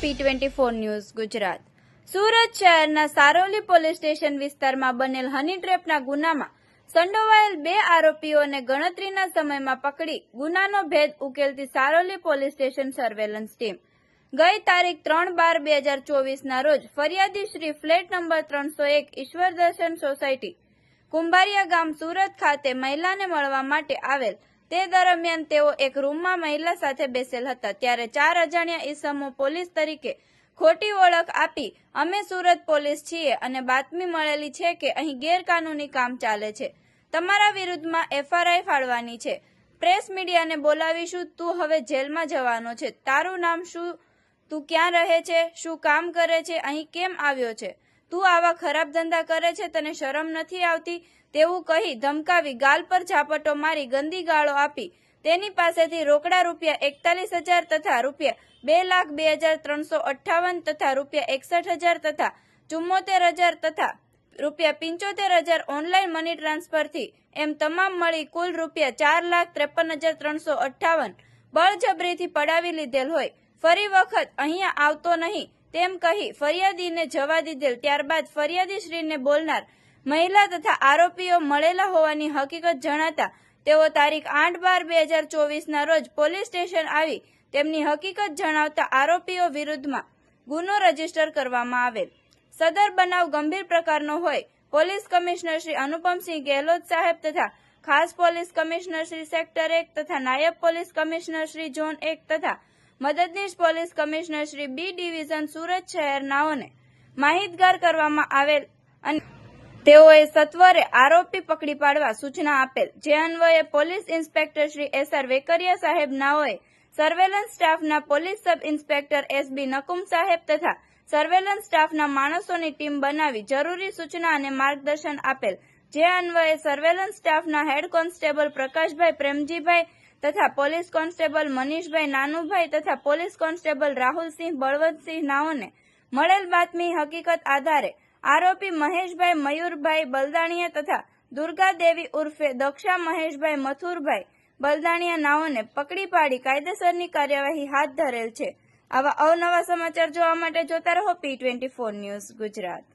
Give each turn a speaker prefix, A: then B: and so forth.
A: P twenty four news Gujarat. Surat શહેરના Saroli police station વિસ્તારમાં બનેલ હની ટ્રેપના ગુનામાં સંડોવાયેલ બે આરોપીઓને ગણતરીના સમયમાં પકડી ગુનાનો ભેદ ઉકેલતી Saroli police station surveillance team. ગઈ તારીખ ત્રણ બાર બે હજાર ચોવીસના રોજ ફરિયાદી શ્રી ફ્લેટ નંબર ત્રણસો એક ઈશ્વર દર્શન સોસાયટી, કુંભારિયા ગામ સુરત ખાતે મહિલાને મળવા માટે આવેલ તે દરમિયાન તેઓ એક રૂમમાં મહિલા સાથે બેસેલ હતા, ત્યારે ચાર અજાણ્યા ઈસમો પોલીસ તરીકે ખોટી ઓળખ આપી અમે સુરત પોલીસ છીએ અને બાતમી મળેલી છે કે અહીં ગેરકાનૂની કામ ચાલે છે. તમારા વિરુદ્ધમાં એફઆરઆઈ ફાળવાની છે. પ્રેસ મીડિયાને બોલાવીશું, તું હવે જેલમાં જવાનો છે. તારું નામ શું? તું ક્યાં રહે છે? શું કામ કરે છે? અહીં કેમ આવ્યો છે? તું આવા ખરાબ ધંધા કરે છે, તને શરમ નથી આવતી? તેવું કહી ધમકાવી ગાલ પર ઝાપટો મારી ગંદી ગાળો આપી. તેની પાસેથી રોકડા રૂપિયા એકતાલીસ હજાર તથા રૂપિયા બે લાખ બે હજાર ત્રણસો અઠ્ઠાવન તથા રૂપિયા એકસઠ હજાર તથા ચુમ્મોતેર હજાર તથા રૂપિયા પિંચોતેર હજાર ઓનલાઈન મની ટ્રાન્સફરથી એમ તમામ મળી કુલ રૂપિયા ચાર લાખ ત્રેપન હજાર ત્રણસો અઠ્ઠાવન બળજબરીથી પડાવી લીધેલ હોય. ફરી વખત અહીંયા આવતો નહીં. તેમ કહી ફરિયાદીને જવા દીધેલ. ત્યારબાદ ફરિયાદી શ્રીને બોલનાર મહિલા તથા આરોપીઓ મળેલા હોવાની હકીકત જણાતા તેઓ તારીખ આઠ બાર બે હજાર ચોવીસના રોજ પોલીસ સ્ટેશન આવી તેમની હકીકત જણાવતા આરોપીઓ વિરુદ્ધમાં ગુનો રજિસ્ટર કરવામાં આવેલ. સદર બનાવ ગંભીર પ્રકારનો હોય, પોલીસ કમિશનર શ્રી અનુપમસિંહ ગેહલોત સાહેબ તથા ખાસ પોલીસ કમિશનર શ્રી સેક્ટર એક તથા નાયબ પોલીસ કમિશનર શ્રી ઝોન એક તથા મદદનીશ police commissioner Shri B division Surat શહેરનાઓને માહિતગાર કરવામાં આવેલ અને તેઓએ સત્વરે આરોપી પકડી પાડવા સૂચના આપેલ. જે અન્વયે police inspector Shri S R Vekariya સાહેબ નાઓએ સર્વેલન્સ સ્ટાફના police sub inspector S B Nakum સાહેબ તથા સર્વેલન્સ સ્ટાફના માણસોની ટીમ બનાવી જરૂરી સૂચના અને માર્ગદર્શન આપેલ. જે અન્વયે સર્વેલન્સ સ્ટાફના હેડ કોન્સ્ટેબલ પ્રકાશભાઈ પ્રેમજીભાઈ તથા પોલીસ કોન્સ્ટેબલ મનીષભાઈ નાનુભાઈ તથા પોલીસ કોન્સ્ટેબલ રાહુલસિંહ, બળવંતસિંહ નાઓને મળેલ બાતમી હકીકત આધારે આરોપી મહેશભાઈ મયુરભાઈ બલદાણીયા તથા દુર્ગાદેવી ઉર્ફે દક્ષા મહેશભાઈ મથુરભાઈ બલદાણિયા નાઓને પકડી પાડી કાયદેસરની કાર્યવાહી હાથ ધરેલ છે. આવા અવનવા સમાચાર જોવા માટે જોતા રહો P twenty four news Gujarat.